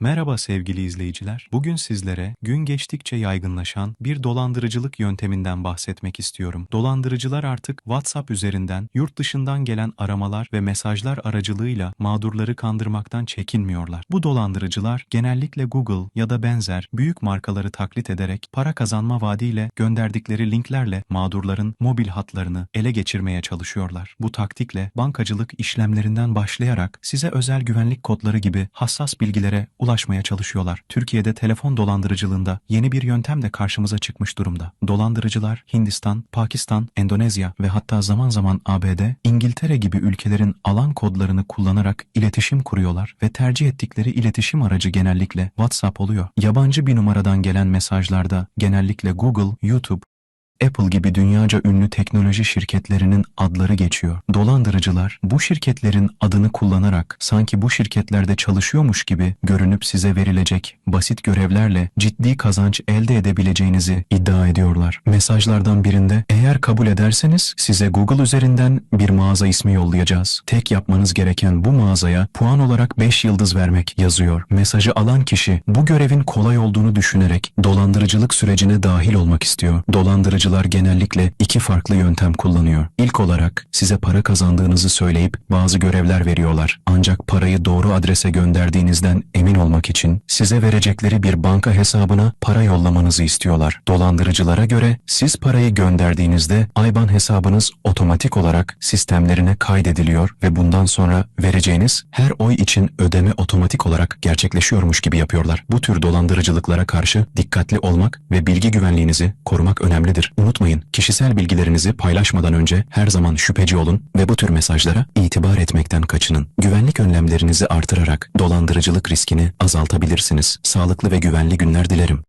Merhaba sevgili izleyiciler. Bugün sizlere gün geçtikçe yaygınlaşan bir dolandırıcılık yönteminden bahsetmek istiyorum. Dolandırıcılar artık WhatsApp üzerinden yurt dışından gelen aramalar ve mesajlar aracılığıyla mağdurları kandırmaktan çekinmiyorlar. Bu dolandırıcılar genellikle Google ya da benzer büyük markaları taklit ederek para kazanma vaadiyle gönderdikleri linklerle mağdurların mobil hatlarını ele geçirmeye çalışıyorlar. Bu taktikle bankacılık işlemlerinden başlayarak size özel güvenlik kodları gibi hassas bilgilere ulaşmaya çalışıyorlar. Türkiye'de telefon dolandırıcılığında yeni bir yöntem de karşımıza çıkmış durumda. Dolandırıcılar Hindistan, Pakistan, Endonezya ve hatta zaman zaman ABD, İngiltere gibi ülkelerin alan kodlarını kullanarak iletişim kuruyorlar ve tercih ettikleri iletişim aracı genellikle WhatsApp oluyor. Yabancı bir numaradan gelen mesajlarda genellikle Google, YouTube, Apple gibi dünyaca ünlü teknoloji şirketlerinin adları geçiyor. Dolandırıcılar bu şirketlerin adını kullanarak sanki bu şirketlerde çalışıyormuş gibi görünüp size verilecek basit görevlerle ciddi kazanç elde edebileceğinizi iddia ediyorlar. Mesajlardan birinde eğer kabul ederseniz size Google üzerinden bir mağaza ismi yollayacağız. Tek yapmanız gereken bu mağazaya puan olarak 5 yıldız vermek yazıyor. Mesajı alan kişi bu görevin kolay olduğunu düşünerek dolandırıcılık sürecine dahil olmak istiyor. Dolandırıcılar genellikle iki farklı yöntem kullanıyor. İlk olarak size para kazandığınızı söyleyip bazı görevler veriyorlar. Ancak parayı doğru adrese gönderdiğinizden emin olmak için size verecekleri bir banka hesabına para yollamanızı istiyorlar. Dolandırıcılara göre siz parayı gönderdiğinizde IBAN hesabınız otomatik olarak sistemlerine kaydediliyor ve bundan sonra vereceğiniz her oy için ödeme otomatik olarak gerçekleşiyormuş gibi yapıyorlar. Bu tür dolandırıcılıklara karşı dikkatli olmak ve bilgi güvenliğinizi korumak önemlidir. Unutmayın, kişisel bilgilerinizi paylaşmadan önce her zaman şüpheci olun ve bu tür mesajlara itibar etmekten kaçının. Güvenlik önlemlerinizi artırarak dolandırıcılık riskini azaltabilirsiniz. Sağlıklı ve güvenli günler dilerim.